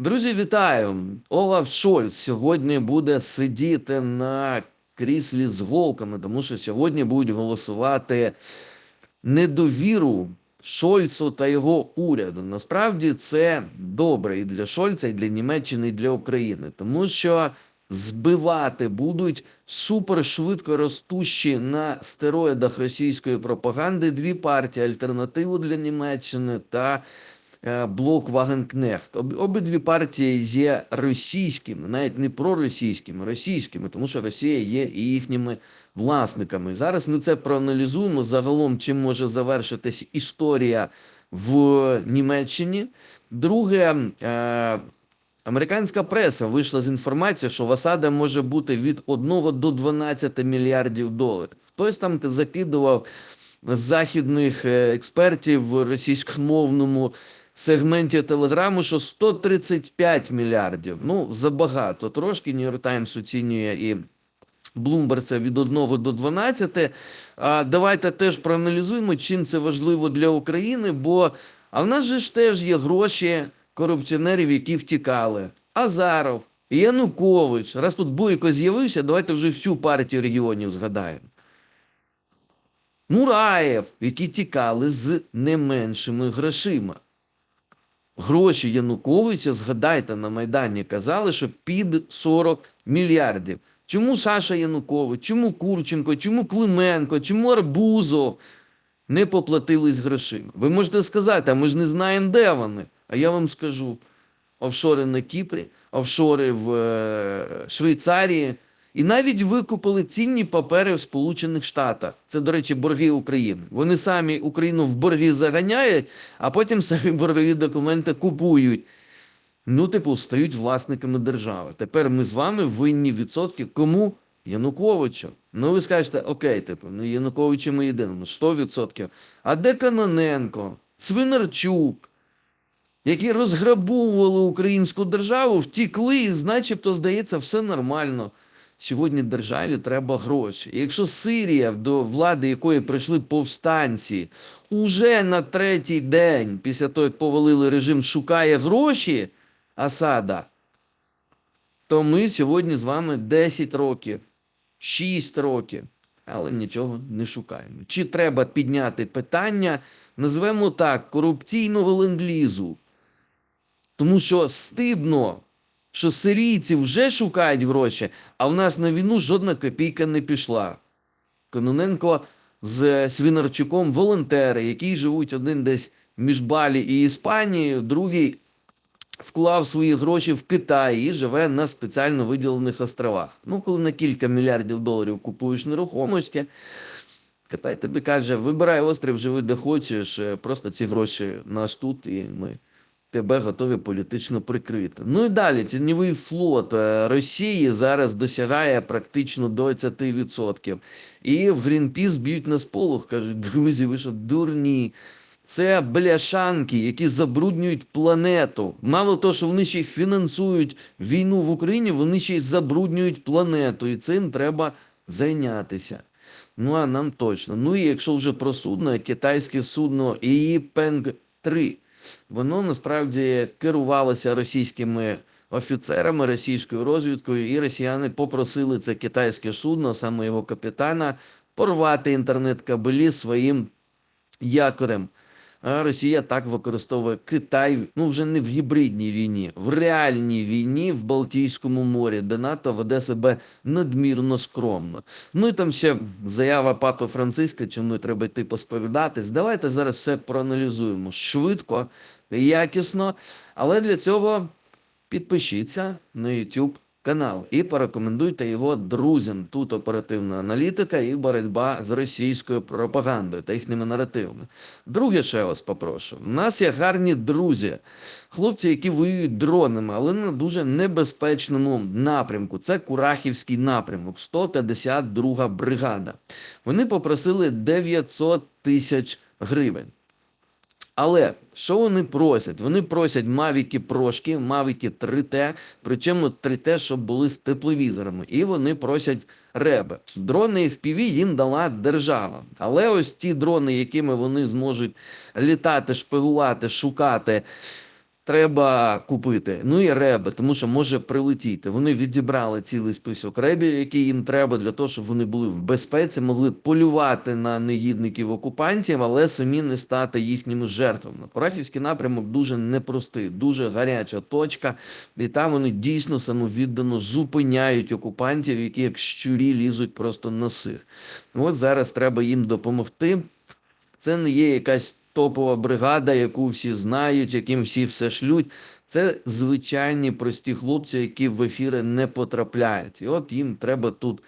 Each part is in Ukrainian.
Друзі, вітаю! Олаф Шольц сьогодні буде сидіти на кріслі з волками, тому що сьогодні будуть голосувати недовіру Шольцу та його уряду. Насправді це добре і для Шольца, і для Німеччини, і для України, тому що збивати будуть супершвидко ростущі на стероїдах російської пропаганди дві партії: альтернативу для Німеччини та блок Вагенкнехт. Обидві партії є російськими, навіть не проросійськими, російськими, тому що Росія є і їхніми власниками. Зараз ми це проаналізуємо загалом, чим може завершитись історія в Німеччині. Друге, е, американська преса вийшла з інформацією, що в Асада може бути від 1 до 12 мільярдів доларів. Хтось там закидував західних е, експертів в російськомовному сегменті телеграму, що 135 мільярдів. Ну, забагато. Трошки Нью-Йорк Таймс оцінює і Bloomberg це від 1 до 12. А давайте теж проаналізуємо, чим це важливо для України, бо а в нас же ж теж є гроші корупціонерів, які втікали. Азаров, Янукович. Раз тут Бойко з'явився, давайте вже всю партію регіонів згадаємо. Мураєв, які тікали з не меншими грошима. Гроші Януковича, згадайте, на Майдані казали, що під 40 мільярдів. Чому Саша Янукович, чому Курченко, чому Клименко, чому Арбузов не поплатились грошима? Ви можете сказати, а ми ж не знаємо, де вони. А я вам скажу: офшори на Кіпрі, офшори в е, Швейцарії, і навіть викупили цінні папери в Сполучених Штатах. Це, до речі, борги України. Вони самі Україну в борги заганяють, а потім самі боргові документи купують. Ну, типу, стають власниками держави. Тепер ми з вами винні відсотки кому? Януковичу. Ну, ви скажете, окей, типу, ну Януковича ми єдино, ну 100%. А де Каноненко, Цвинарчук, які розграбовували українську державу, втікли, і начебто, здається, все нормально. Сьогодні державі треба гроші. Якщо Сирія, до влади якої прийшли повстанці, уже на третій день, після того, як повалили режим, шукає гроші Асада, то ми сьогодні з вами 10 років, 6 років, але нічого не шукаємо. Чи треба підняти питання, назвемо так, корупційного ленд-лізу? Тому що стидно, що сирійці вже шукають гроші, а в нас на війну жодна копійка не пішла. Кононенко з Свінарчуком волонтери, які живуть один десь між Балі і Іспанією, другий вклав свої гроші в Китай і живе на спеціально виділених островах. Ну, коли на кілька мільярдів доларів купуєш нерухомості, Китай тобі каже: вибирай острів, живи де хочеш, просто ці гроші нас тут, і ми тебе готові політично прикрити. Ну і далі тіньовий флот е, Росії зараз досягає практично 20%. І в Грінпіс б'ють на сполох, кажуть, друзі, ви що дурні. Це бляшанки, які забруднюють планету. Мало того, що вони ще й фінансують війну в Україні, вони ще й забруднюють планету, і цим треба зайнятися. Ну а нам точно. Ну і якщо вже про судно, китайське судно Іїпенг 3 воно насправді керувалося російськими офіцерами, російською розвідкою, і росіяни попросили це китайське судно, саме його капітана, порвати інтернет-кабелі своїм якорем. Росія так використовує Китай ну вже не в гібридній війні, в реальній війні в Балтійському морі, де НАТО веде себе надмірно скромно. Ну і там ще заява папи Франциска, чому треба йти посповідатись. Давайте зараз все проаналізуємо швидко, якісно, але для цього підпишіться на YouTube канал і порекомендуйте його друзям. Тут оперативна аналітика і боротьба з російською пропагандою та їхніми наративами. Друге, ще вас попрошу. У нас є гарні друзі, хлопці, які воюють дронами, але на дуже небезпечному напрямку. Це Курахівський напрямок, 152 бригада. Вони попросили 900 тисяч гривень. Але що вони просять? Вони просять мавіки прошки, мавіки 3Т, причому 3Т, щоб були з тепловізорами. І вони просять реби. Дрони FPV їм дала держава. Але ось ті дрони, якими вони зможуть літати, шпигувати, шукати треба купити. Ну і реби, тому що може прилетіти. Вони відібрали цілий список ребів, які їм треба для того, щоб вони були в безпеці, могли полювати на негідників окупантів, але самі не стати їхніми жертвами. Порахівський напрямок дуже непростий, дуже гаряча точка, і там вони дійсно самовіддано зупиняють окупантів, які як щурі лізуть просто на сир. От зараз треба їм допомогти. Це не є якась топова бригада, яку всі знають, яким всі все шлють. Це звичайні прості хлопці, які в ефіри не потрапляють. І от їм треба тут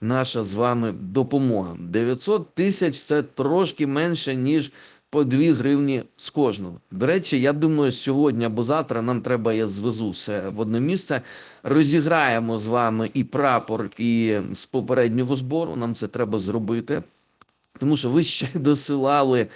наша з вами допомога. 900 тисяч це трошки менше, ніж по 2 гривні з кожного. До речі, я думаю, сьогодні або завтра нам треба, я звезу все в одне місце. Розіграємо з вами і прапор, і з попереднього збору. Нам це треба зробити. Тому що ви ще досилали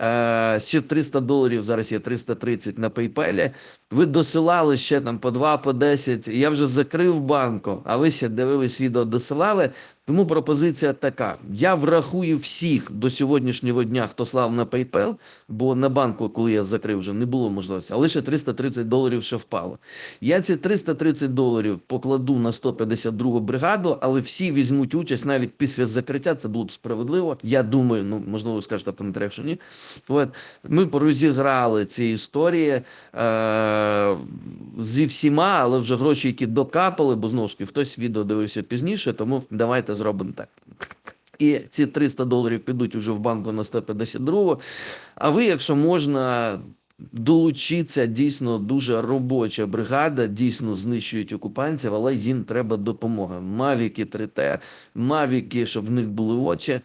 е, ще 300 доларів, зараз є 330 на PayPal. Ви досилали ще там по 2, по 10. Я вже закрив банку, а ви ще дивились відео, досилали. Тому пропозиція така: я врахую всіх до сьогоднішнього дня, хто слав на PayPal, бо на банку, коли я закрив, вже не було можливості, але ще 330 доларів ще впало. Я ці 330 доларів покладу на 152 бригаду, але всі візьмуть участь навіть після закриття. Це було справедливо. Я думаю, ну можливо, скажете в коментарях, що ні. От ми порозіграли ці історії е- зі всіма, але вже гроші, які докапали, бо знову ж таки хтось відео дивився пізніше, тому давайте зробимо так. І ці 300 доларів підуть уже в банку на 152. А ви, якщо можна, долучиться дійсно дуже робоча бригада, дійсно знищують окупантів, але їм треба допомога. Мавіки 3Т, мавіки, щоб в них були очі.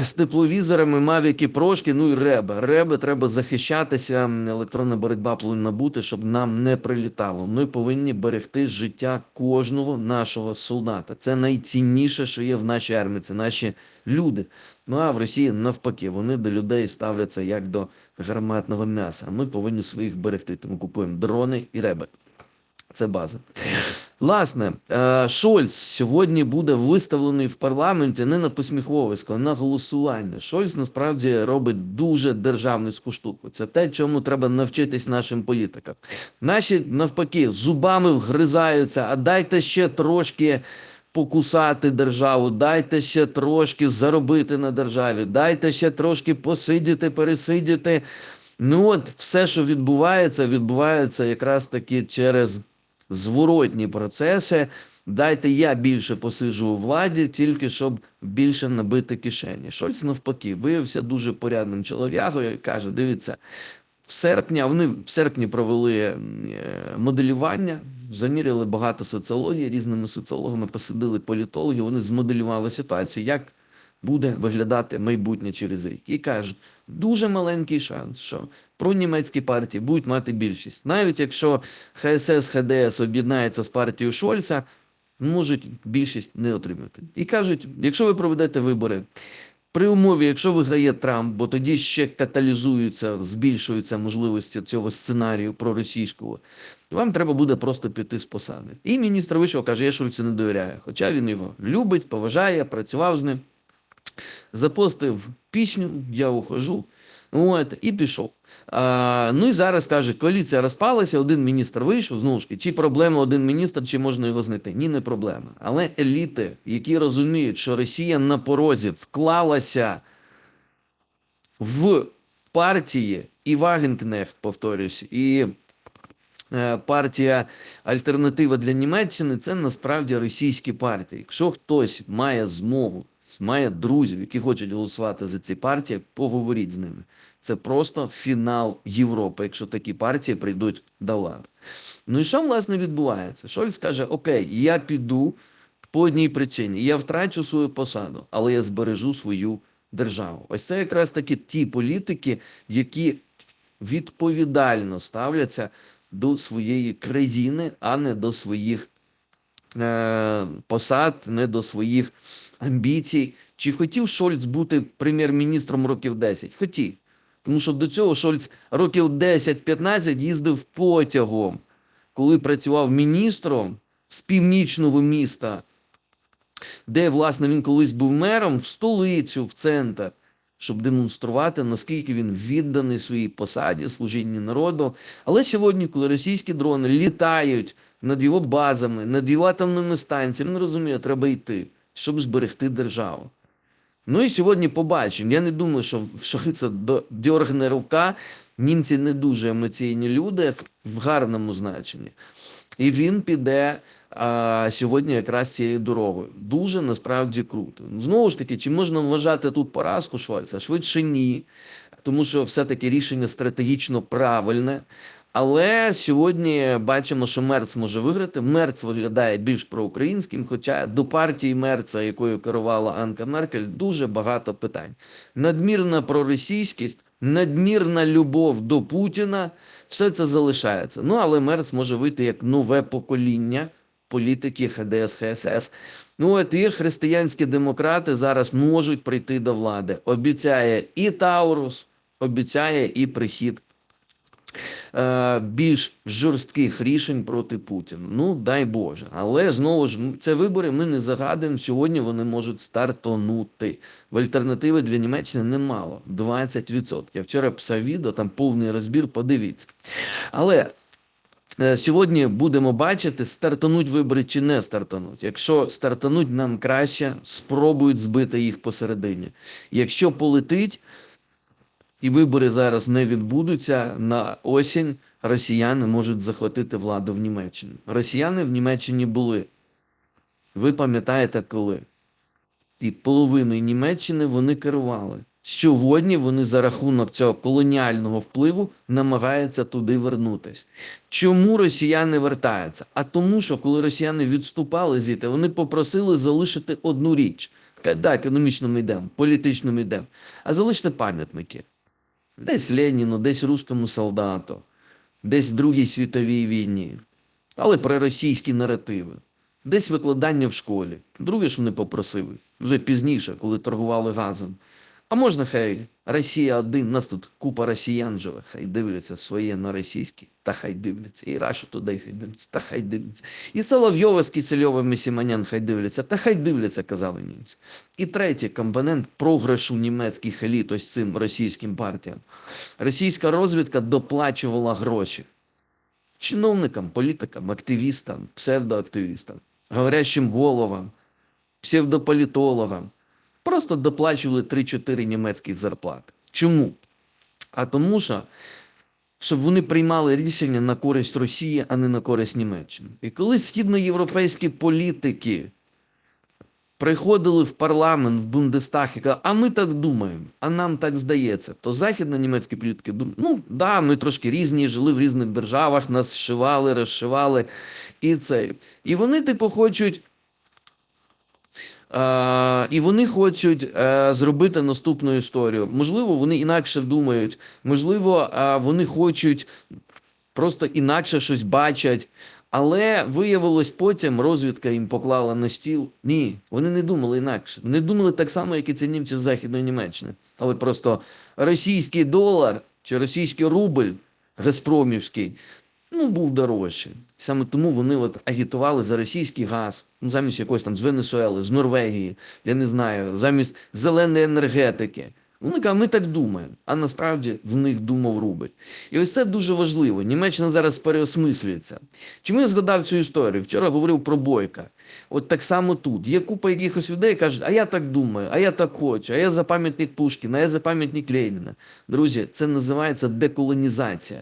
З тепловізорами, мавіки, прошки, ну і реби. Реби треба захищатися. Електронна боротьба повинна бути, щоб нам не прилітало. Ми повинні берегти життя кожного нашого солдата. Це найцінніше, що є в нашій армії. Це наші люди. Ну а в Росії навпаки, вони до людей ставляться як до гарматного м'яса. Ми повинні своїх берегти. Тому купуємо дрони і реби. Це база. Власне, е, Шольц сьогодні буде виставлений в парламенті не на посміховисько, а на голосування. Шольц насправді робить дуже державницьку штуку. Це те, чому треба навчитись нашим політикам. Наші навпаки зубами вгризаються, а дайте ще трошки. Покусати державу, дайте ще трошки заробити на державі, дайте ще трошки посидіти, пересидіти. Ну от все, що відбувається, відбувається якраз таки через зворотні процеси. Дайте я більше посиджу у владі, тільки щоб більше набити кишені. Шольц навпаки виявився дуже порядним чоловіком і каже: дивіться, в серпні, вони в серпні провели е, моделювання, заміряли багато соціології різними соціологами, посадили політологів, вони змоделювали ситуацію, як буде виглядати майбутнє через рік. І кажуть, дуже маленький шанс, що пронімецькі партії будуть мати більшість. Навіть якщо ХСС, ХДС об'єднається з партією Шольца, можуть більшість не отримати. І кажуть, якщо ви проведете вибори, при умові, якщо виграє Трамп, бо тоді ще каталізуються, збільшуються можливості цього сценарію проросійського, вам треба буде просто піти з посади. І міністр вийшов, каже, я Шульцу не довіряю. Хоча він його любить, поважає, працював з ним, запостив пісню, я ухожу. От, і пішов. А, ну і зараз кажуть, коаліція розпалася, один міністр вийшов. Знову ж таки, чи проблема один міністр, чи можна його знайти? Ні, не проблема. Але еліти, які розуміють, що Росія на порозі вклалася в партії і Вагенкнехт, повторюсь, і е, партія Альтернатива для Німеччини це насправді російські партії. Якщо хтось має змогу, має друзів, які хочуть голосувати за ці партії, поговоріть з ними. Це просто фінал Європи, якщо такі партії прийдуть до влади. Ну і що власне відбувається? Шольц каже: Окей, я піду по одній причині. Я втрачу свою посаду, але я збережу свою державу. Ось це якраз таки ті політики, які відповідально ставляться до своєї країни, а не до своїх е, посад, не до своїх амбіцій. Чи хотів Шольц бути прем'єр-міністром років 10? Хотів. Тому що до цього Шольц років 10-15 їздив потягом, коли працював міністром з північного міста, де, власне, він колись був мером, в столицю, в центр, щоб демонструвати, наскільки він відданий своїй посаді, служінні народу. Але сьогодні, коли російські дрони літають над його базами, над його атомними станціями, він розуміє, треба йти, щоб зберегти державу. Ну і сьогодні побачимо. Я не думаю, що Шахица до- дьоргне рука. Німці не дуже емоційні люди в гарному значенні. І він піде а, сьогодні якраз цією дорогою. Дуже насправді круто. Знову ж таки, чи можна вважати тут поразку Швайца? Швидше ні, тому що все-таки рішення стратегічно правильне. Але сьогодні бачимо, що Мерц може виграти. Мерц виглядає більш проукраїнським, хоча до партії Мерца, якою керувала Анка Меркель, дуже багато питань. Надмірна проросійськість, надмірна любов до Путіна, все це залишається. Ну але Мерц може вийти як нове покоління політики ХДС ХСС. Ну от і християнські демократи зараз можуть прийти до влади. Обіцяє і Таурус, обіцяє і прихід більш жорстких рішень проти Путіна. Ну, дай Боже. Але знову ж, це вибори ми не загадуємо. Сьогодні вони можуть стартонути. В альтернативи для Німеччини немало 20%. Я вчора писав відео, там повний розбір, подивіться. Але е, сьогодні будемо бачити, стартануть вибори чи не стартануть. Якщо стартануть нам краще, спробують збити їх посередині. Якщо полетить, і вибори зараз не відбудуться на осінь, росіяни можуть захватити владу в Німеччині. Росіяни в Німеччині були. Ви пам'ятаєте коли? І половиною Німеччини вони керували. Сьогодні вони за рахунок цього колоніального впливу намагаються туди вернутись. Чому росіяни вертаються? А тому, що коли росіяни відступали звідти, вони попросили залишити одну річ. Кажуть, да, економічно ми йдемо, політично ми йдемо. А залиште пам'ятники. Десь Леніну, десь руському солдату, десь Другій світовій війні, але про російські наративи, десь викладання в школі. Друге, що не попросили, вже пізніше, коли торгували газом. А можна хай Росія один, нас тут купа росіян живе, хай дивляться своє на російські, та хай дивляться. І Рашу туди хай дивляться, та хай дивляться. І Соловйова з Кисельовим і Сіманян хай дивляться, та хай дивляться, казали німці. І третій компонент програшу німецьких еліт ось цим російським партіям. Російська розвідка доплачувала гроші чиновникам, політикам, активістам, псевдоактивістам, говорящим головам, псевдополітологам. Просто доплачували 3-4 німецьких зарплат. Чому? А тому що, щоб вони приймали рішення на користь Росії, а не на користь Німеччини. І коли східноєвропейські політики приходили в парламент, в Бундестаг і казали, а ми так думаємо, а нам так здається, то західно-німецькі політики думають, ну да, ми трошки різні, жили в різних державах, нас зшивали, розшивали, і це. І вони, типу, хочуть. Е, і вони хочуть е, зробити наступну історію. Можливо, вони інакше думають, можливо, е, вони хочуть просто інакше щось бачать. Але виявилось потім, розвідка їм поклала на стіл. Ні, вони не думали інакше. Вони думали так само, як і ці німці з Західної Німеччини. Але просто російський долар чи російський рубль Газпромівський ну, був дорожчий. Саме тому вони от агітували за російський газ, ну, замість якогось там з Венесуели, з Норвегії, я не знаю, замість зеленої енергетики. Вони кажуть, ми так думаємо, а насправді в них думав рубль. І ось це дуже важливо. Німеччина зараз переосмислюється. Чому я згадав цю історію? Вчора говорив про Бойка. От так само тут. Є купа якихось людей, кажуть, а я так думаю, а я так хочу, а я за пам'ятник Пушкіна, а я за пам'ятник Леніна. Друзі, це називається деколонізація.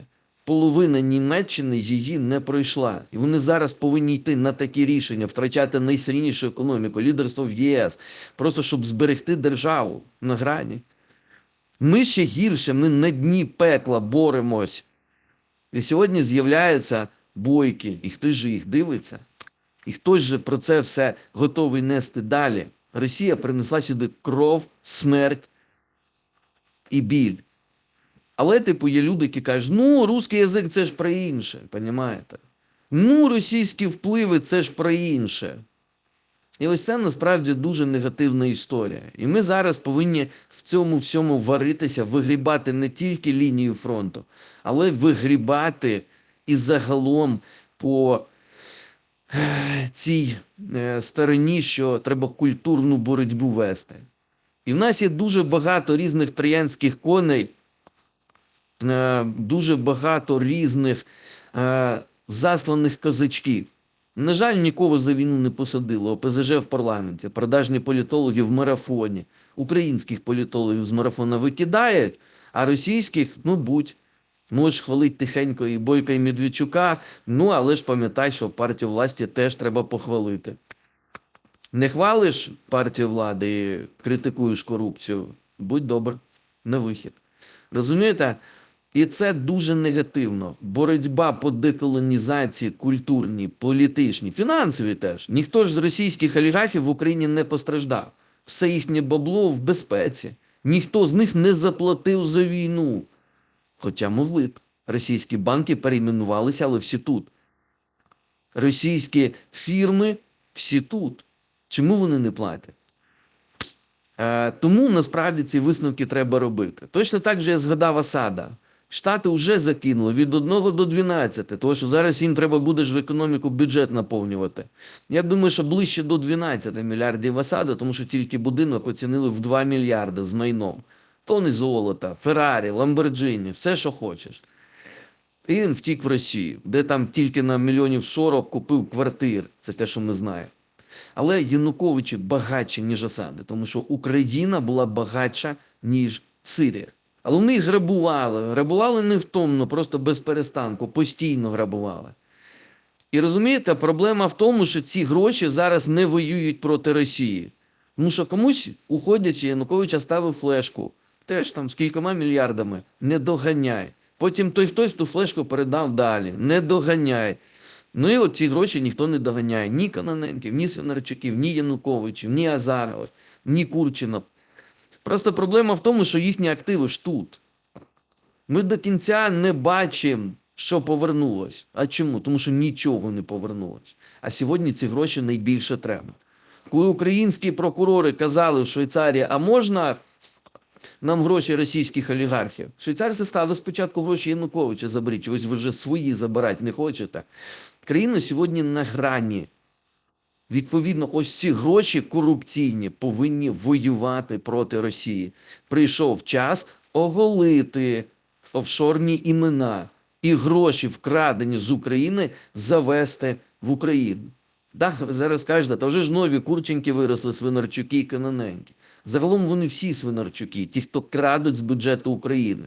Половина Німеччини її не пройшла. І вони зараз повинні йти на такі рішення, втрачати найсильнішу економіку, лідерство в ЄС, просто щоб зберегти державу на грані. Ми ще гірше, ми на дні пекла боремось. І сьогодні з'являються бойки, і хтось же їх дивиться, і хтось же про це все готовий нести далі. Росія принесла сюди кров, смерть і біль. Але, типу, є люди, які кажуть, ну, русський язик це ж про інше, понімаєте? Ну, російські впливи це ж про інше. І ось це насправді дуже негативна історія. І ми зараз повинні в цьому всьому варитися, вигрібати не тільки лінію фронту, але вигрібати і загалом по е, цій е, стороні, що треба культурну боротьбу вести. І в нас є дуже багато різних троянських коней, дуже багато різних е, засланих козачків. На жаль, нікого за війну не посадило. ОПЗЖ в парламенті, продажні політологи в марафоні, українських політологів з марафона викидають, а російських, ну будь. Можеш хвалити тихенько і Бойка, і Медведчука, ну але ж пам'ятай, що партію власті теж треба похвалити. Не хвалиш партію влади і критикуєш корупцію, будь добр, на вихід. Розумієте? І це дуже негативно. Боротьба по деколонізації культурній, політичній, фінансовій теж. Ніхто ж з російських олігархів в Україні не постраждав. Все їхнє бабло в безпеці. Ніхто з них не заплатив за війну. Хоча могли б. Російські банки перейменувалися, але всі тут. Російські фірми всі тут. Чому вони не платять? Е, тому насправді ці висновки треба робити. Точно так же я згадав Асада. Штати вже закинули від 1 до 12, тому що зараз їм треба буде ж в економіку бюджет наповнювати. Я думаю, що ближче до 12 мільярдів Асада, тому що тільки будинок оцінили в 2 мільярди з майном. Тони золота, Феррарі, Ламборджині, все, що хочеш. І він втік в Росію, де там тільки на мільйонів 40 купив квартир. Це те, що ми знаємо. Але Януковичі багатші, ніж Асади, тому що Україна була багатша, ніж Сирія. Але вони грабували. Грабували невтомно, просто без перестанку, постійно грабували. І розумієте, проблема в тому, що ці гроші зараз не воюють проти Росії. Тому що комусь, уходячи, Януковича ставив флешку, теж там з кількома мільярдами, не доганяй. Потім той хтось ту флешку передав далі, не доганяй. Ну і от ці гроші ніхто не доганяє. Ні Каноненків, ні Свинарчуків, ні Януковичів, ні Азарова, ні Курчина. Просто проблема в тому, що їхні активи ж тут. Ми до кінця не бачимо, що повернулось. А чому? Тому що нічого не повернулось. А сьогодні ці гроші найбільше треба. Коли українські прокурори казали в Швейцарії, а можна нам гроші російських олігархів? Швейцарці сказали спочатку гроші Януковича заберіть, ось ви вже свої забирати не хочете. Країна сьогодні на грані. Відповідно, ось ці гроші корупційні повинні воювати проти Росії. Прийшов час оголити офшорні імена і гроші, вкрадені з України, завести в Україну. Так, зараз кажете, та вже ж нові Курченки виросли, Свинарчуки і Каноненки. Загалом вони всі Свинарчуки, ті, хто крадуть з бюджету України.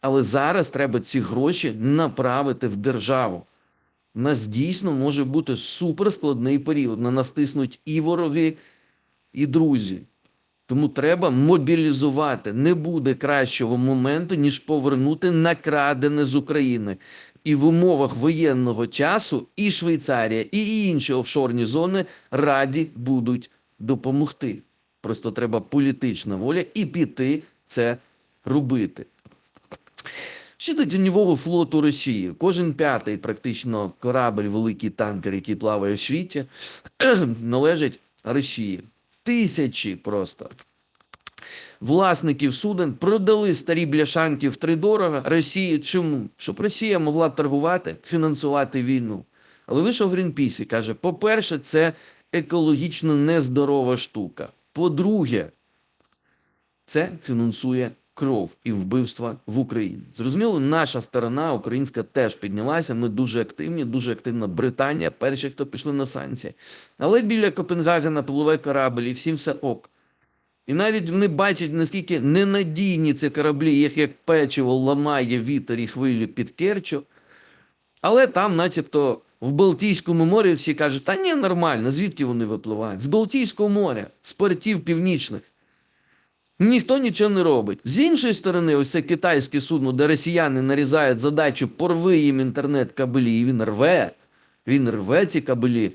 Але зараз треба ці гроші направити в державу. Нас дійсно може бути суперскладний період. На нас тиснуть і вороги, і друзі. Тому треба мобілізувати. Не буде кращого моменту, ніж повернути накрадене з України. І в умовах воєнного часу і Швейцарія, і інші офшорні зони раді будуть допомогти. Просто треба політична воля і піти це робити. Щодо тіньового флоту Росії, кожен п'ятий практично корабль, великий танкер, який плаває в світі, належить Росії. Тисячі просто. Власників суден продали старі бляшанки втридорога Росії. Чому? Щоб Росія могла торгувати, фінансувати війну. Але вийшов Грінпіс і каже: по-перше, це екологічно нездорова штука. По-друге, це фінансує кров і вбивства в Україні. Зрозуміло, наша сторона українська теж піднялася. Ми дуже активні, дуже активна Британія, перші, хто пішли на санкції. Але біля Копенгагена пливе корабль, і всім все ок. І навіть вони бачать, наскільки ненадійні ці кораблі, їх як печиво ламає вітер і хвилі під Керчу. Але там, начебто, в Балтійському морі всі кажуть, та ні, нормально, звідки вони випливають? З Балтійського моря, з портів північних. Ніхто нічого не робить. З іншої сторони, ось це китайське судно, де росіяни нарізають задачу порви їм інтернет-кабелі, і він рве, він рве ці кабелі.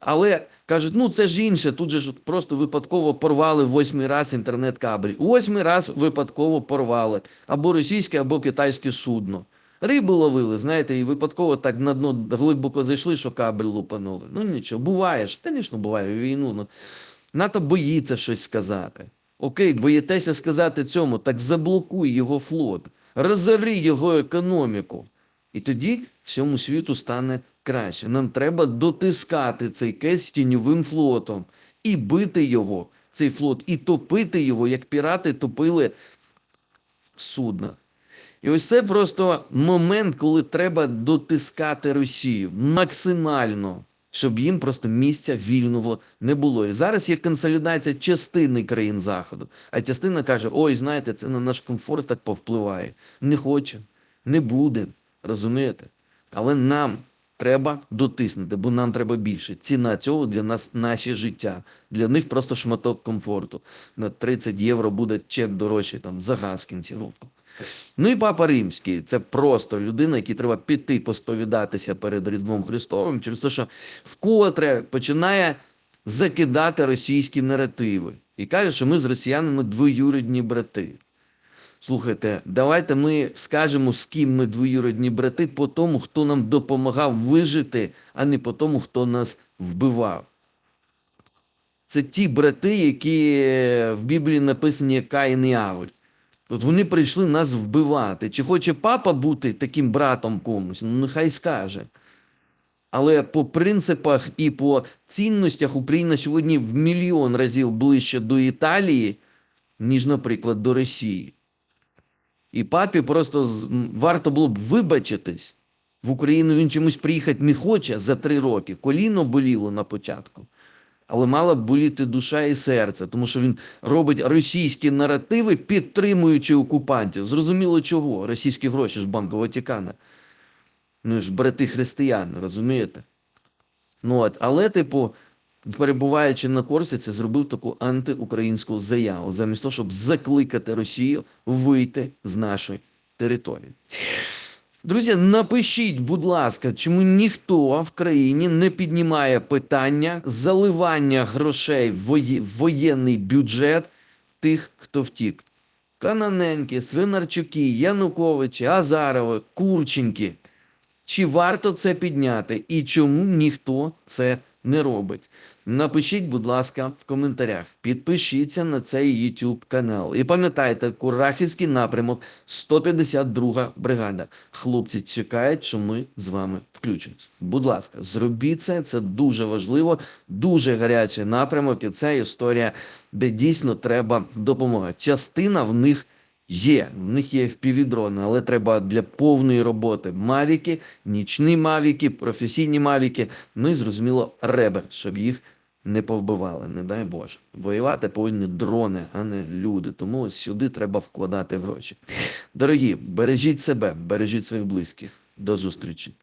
Але кажуть, ну це ж інше, тут же ж просто випадково порвали восьмий раз інтернет-кабель. Восьмий раз випадково порвали. Або російське, або китайське судно. Рибу ловили, знаєте, і випадково так на дно глибоко зайшли, що кабель лупанули. Ну нічого, буває ж, звісно, буває війну. Ну, НАТО боїться щось сказати. Окей, боїтеся сказати цьому, так заблокуй його флот, розори його економіку. І тоді всьому світу стане краще. Нам треба дотискати цей кейс тіньовим флотом і бити його цей флот і топити його, як пірати топили судна. І ось це просто момент, коли треба дотискати Росію максимально, щоб їм просто місця вільного не було. І зараз є консолідація частини країн Заходу, а частина каже: ой, знаєте, це на наш комфорт так повпливає. Не хоче, не буде, розумієте? Але нам треба дотиснути, бо нам треба більше. Ціна цього для нас наші життя. Для них просто шматок комфорту. На 30 євро буде чек дорожчий там за газ в кінці року. Ну і папа римський це просто людина, якій треба піти посповідатися перед Різдвом Христовим, через те, що вкотре починає закидати російські наративи і каже, що ми з росіянами двоюрідні брати. Слухайте, давайте ми скажемо, з ким ми двоюрідні брати, по тому, хто нам допомагав вижити, а не по тому, хто нас вбивав. Це ті брати, які в Біблії написані Каїн і Авель. От вони прийшли нас вбивати. Чи хоче папа бути таким братом комусь? Ну, нехай скаже. Але по принципах і по цінностях Україна сьогодні в мільйон разів ближче до Італії, ніж, наприклад, до Росії. І папі просто варто було б вибачитись. В Україну він чомусь приїхати не хоче за три роки. Коліно боліло на початку. Але мала б боліти душа і серце, тому що він робить російські наративи, підтримуючи окупантів. Зрозуміло чого? Російські гроші ж Банку Ватикана. Ну ж брати християни, розумієте? Ну от, але, типу, перебуваючи на Корсиці, зробив таку антиукраїнську заяву, замість того, щоб закликати Росію вийти з нашої території. Друзі, напишіть, будь ласка, чому ніхто в країні не піднімає питання заливання грошей в воєнний бюджет тих, хто втік. Кананенки, Свинарчуки, Януковичі, Азарови, Курченки. Чи варто це підняти і чому ніхто це не робить? Напишіть, будь ласка, в коментарях. Підпишіться на цей YouTube канал. І пам'ятайте, Курахівський напрямок 152 бригада. Хлопці чекають, що ми з вами включимось. Будь ласка, зробіть це. Це дуже важливо, дуже гарячий напрямок. І це історія, де дійсно треба допомога. Частина в них Є, в них є впівдрони, але треба для повної роботи мавіки, нічні мавіки, професійні мавіки, ну і зрозуміло, ребер, щоб їх не повбивали, не дай Боже. Воювати повинні дрони, а не люди. Тому сюди треба вкладати гроші. Дорогі, бережіть себе, бережіть своїх близьких. До зустрічі.